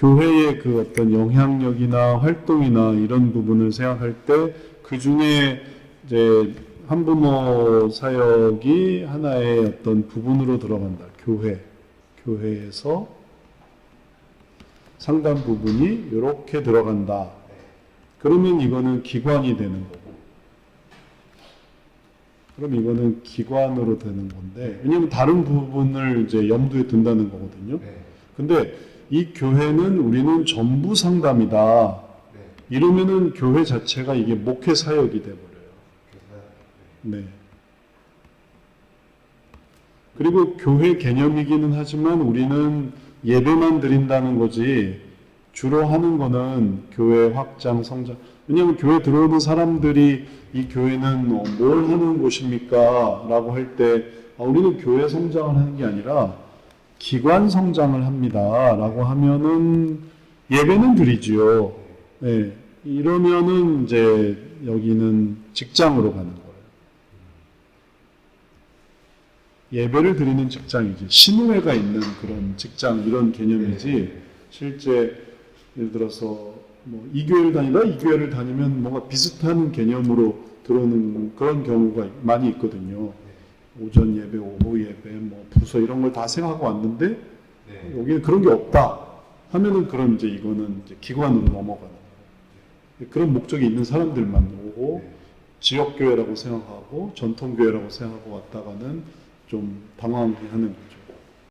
교회의 그 어떤 영향력이나 활동이나 이런 부분을 생각할 때 그 중에 이제 한부모 사역이 하나의 어떤 부분으로 들어간다. 교회, 교회에서 상당 부분이 이렇게 들어간다. 그러면 이거는 기관이 되는 거고. 그럼 이거는 기관으로 되는 건데, 왜냐면 다른 부분을 이제 염두에 둔다는 거거든요. 네. 근데 이 교회는 우리는 전부 상담이다. 네. 이러면은 교회 자체가 이게 목회 사역이 돼버려요. 네. 그리고 교회 개념이기는 하지만 우리는 예배만 드린다는 거지 주로 하는 거는 교회 확장 성장. 왜냐하면 교회 들어오는 사람들이 이 교회는 어, 뭘 하는 곳입니까? 라고 할때 아, 우리는 교회 성장을 하는 게 아니라 기관 성장을 합니다. 라고 하면은 예배는 드리지요. 네. 이러면은 이제 여기는 직장으로 가는 거예요. 예배를 드리는 직장이지 신우회가 있는 그런 직장 이런 개념이지 실제 예를 들어서 뭐 이 교회를 다니다 이 교회를 다니면 뭔가 비슷한 개념으로 들어오는 그런 경우가 많이 있거든요. 오전 예배, 오후 예배, 뭐 부서 이런 걸 다 생각하고 왔는데 네. 여기는 그런 게 없다 하면은 그럼 이제 이거는 이제 기관으로 넘어가는. 그런 목적이 있는 사람들만 오고 네. 지역 교회라고 생각하고 전통 교회라고 생각하고 왔다가는 좀 당황하는 거죠.